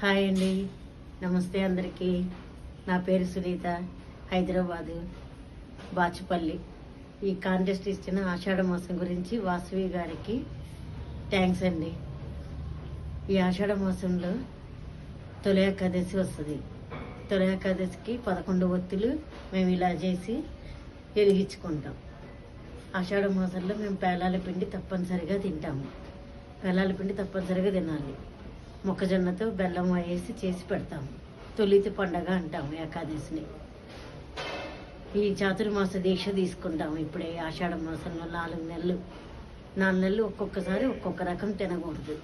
Hi అండి. నమస్తే అందరికీ. నా పేరు సునీత హైదరాబాదు బాచుపల్లి. ఈ కాంటెస్ట్ ఇచ్చిన ఆషాఢ మాసం గురించి వాసవి గారికి థ్యాంక్స్ అండి. ఈ ఆషాఢ మాసంలో తొలి ఏకాదశి వస్తుంది. తొలి ఏకాదశికి పదకొండు ఒత్తులు మేము ఇలా చేసి వెలిగించుకుంటాం ఆషాఢ మాసంలో మేము పేలాల పిండి తప్పనిసరిగా తింటాము. పేలాల పిండి తప్పనిసరిగా తినాలి. మొక్కజొన్నతో బెల్లం వేసి చేసి పెడతాము. తొలితి పండగ అంటాము ఏకాదశిని. ఈ చాతుర్మాస దీక్ష తీసుకుంటాము. ఇప్పుడే ఆషాఢ మాసంలో నాలుగు నెలలు. నాలుగు నెలలు ఒక్కొక్కసారి ఒక్కొక్క రకం తినకూడదు.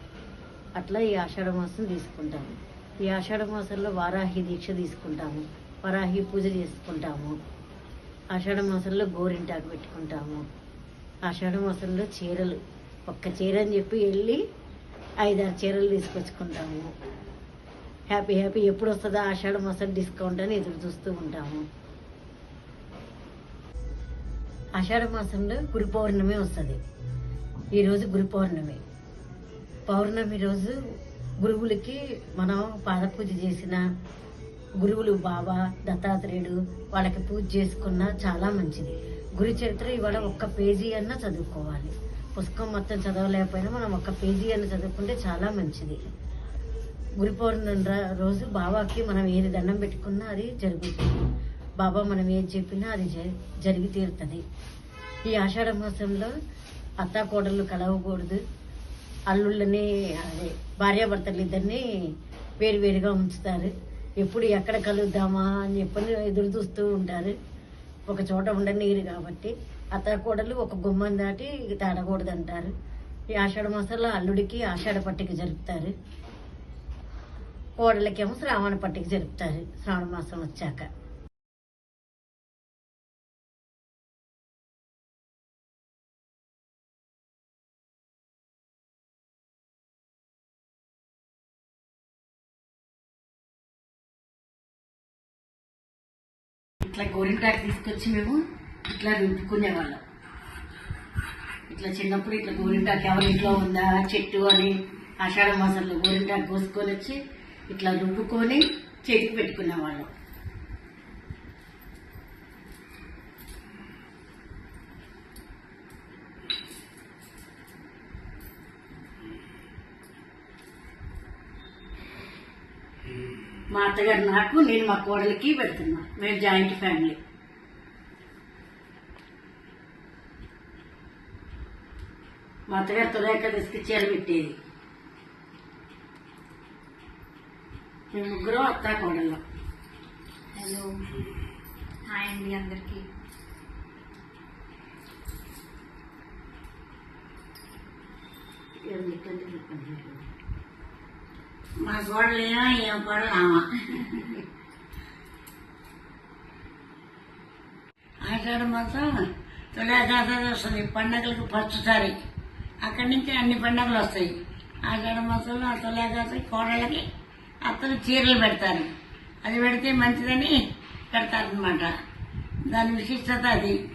అట్లా ఈ ఆషాఢ మాసం తీసుకుంటాము. ఈ ఆషాఢ మాసంలో వారాహి దీక్ష తీసుకుంటాము. వరాహి పూజ చేసుకుంటాము. ఆషాఢ మాసంలో గోరింటాకు పెట్టుకుంటాము. ఆషాఢ మాసంలో చీరలు. ఒక్క చీర అని చెప్పి వెళ్ళి ఐదారు చీరలు తీసుకొచ్చుకుంటాము. హ్యాపీ హ్యాపీ ఎప్పుడు వస్తుందో ఆషాఢ మాసం డిస్కౌంట్ అని ఎదురు చూస్తూ ఉంటాము. ఆషాఢ మాసంలో గురు పౌర్ణమి వస్తుంది. ఈరోజు గురు పౌర్ణమి. పౌర్ణమి రోజు గురువులకి మనం పాదపూజ చేసిన గురువులు బాబా దత్తాత్రేయుడు వాళ్ళకి పూజ చేసుకున్న చాలా మంచిది. గురు చరిత్ర ఇవాళ ఒక్క పేజీ అన్నా చదువుకోవాలి. పుస్తకం మొత్తం చదవలేకపోయినా మనం ఒక్క పేజీ అని చదువుకుంటే చాలా మంచిది. గురి పౌర్ణమి రా- రోజు బాబాకి మనం ఏది దండం పెట్టుకున్నా అది జరుగుతుంది. బాబా మనం ఏది చెప్పినా అది జ- జరిగి తీరుతుంది. ఈ ఆషాఢ మాసంలో అత్తాకోడళ్ళు కలవకూడదు. అల్లుళ్ళని అదే భార్యాభర్తలు ఇద్దరిని వేరువేరుగా ఉంచుతారు. ఎప్పుడు ఎక్కడ కలుద్దామా అని చెప్పని ఎదురు చూస్తూ ఉంటారు. ఒక చోట ఉండనీరు కాబట్టి అత్త కోడలు ఒక గుమ్మం దాటి తాడకూడదు అంటారు ఈ ఆషాఢ మాసంలో అల్లుడికి ఆషాఢ పట్టిక జరుపుతారు. కోడలకేమో శ్రావణ పట్టిక జరుపుతారు. శ్రావణ మాసం వచ్చాక. ఇట్లా గోరింటాకు తీసుకొచ్చి మేము ఇట్లా రుబ్బుకునేవాళ్ళం. ఇట్లా చిన్నప్పుడు ఇట్లా గోరింటాకు ఎవరి ఇంట్లో ఉందా చెట్టు అని ఆషాఢ మాసంలో గోరింటాకు కోసుకొని వచ్చి ఇట్లా రుబ్బుకొని చేతికి పెట్టుకునేవాళ్ళం. మా అత్తగారు నాకు నేను మా కోడలికి పెడుతున్నా. మేము జాయింట్ ఫ్యామిలీ మా అత్తగారు తొలక తీసుకొచ్చేయాలి పెట్టేది. మేము ముగ్గురం అత్త కోడళ్ళం. హలో హాయ్ అండి అందరికి. చెప్పండి. మా కోడలేమో ఏం కోడలు ఆషాఢ మాసం తొలేకాదశి వస్తుంది. పండగలకు పచ్చుసారి అక్కడి నుంచి అన్ని పండగలు వస్తాయి. ఆషాఢ మాసంలో ఆ తొలేకాదశి కోడళ్ళకి అత్తలు చీరలు పెడతారు. అది పెడితే మంచిదని పెడతారనమాట దాని విశిష్టత అది.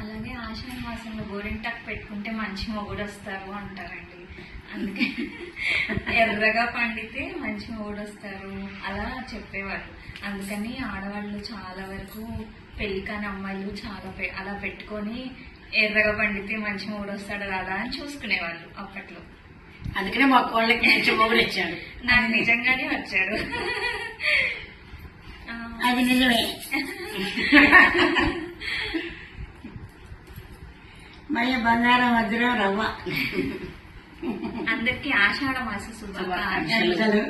అలాగే ఆషాఢ మాసంలో గోరింటాకు పెట్టుకుంటే మంచి మొగుడు వస్తారు అంటారండి. అందుకే ఎర్రగా పండితే మంచి మొగుడు వస్తారు అలా చెప్పేవారు అందుకని ఆడవాళ్ళు చాలా వరకు పెళ్ళి కాని అమ్మాయిలు చాలా పె- అలా పెట్టుకొని ఎర్రగా పండితే మంచి మొగుడు వస్తాడు రాదా అని చూసుకునేవాళ్ళు అప్పట్లో. అందుకనే మా కోళ్ళకి మంచి మొగుడు ఇచ్చాడు. నాకు నిజంగానే వచ్చాడు. అది నిజమే. మళ్ళీ బంగారం వజ్రం రవ్వ. అందరికి ఆషాఢ మాస శుభాకాంక్షలు.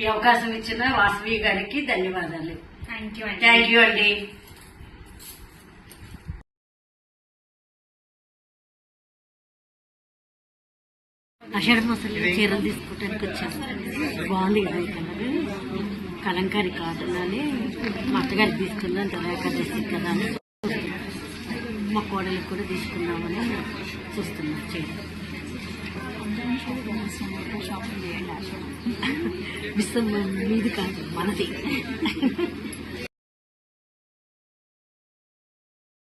ఈ అవకాశం ఇచ్చిన వాసవి గారికి ధన్యవాదాలు. థ్యాంక్ యూ అండి. థ్యాంక్ యూ అండి. ఆషాఢ మాసంలో చీరలు తీసుకోవడానికి వచ్చాను బాగుంది కదా ఈ కలర్. కలంకారి కాటన్ అని మా అత్తగారికి తీసుకున్నాను తొలకదేసి కదా అని. మా కోడలికి కూడా తీసుకుందామని చూస్తున్నా. విశ్వం మీది కాదు మనది.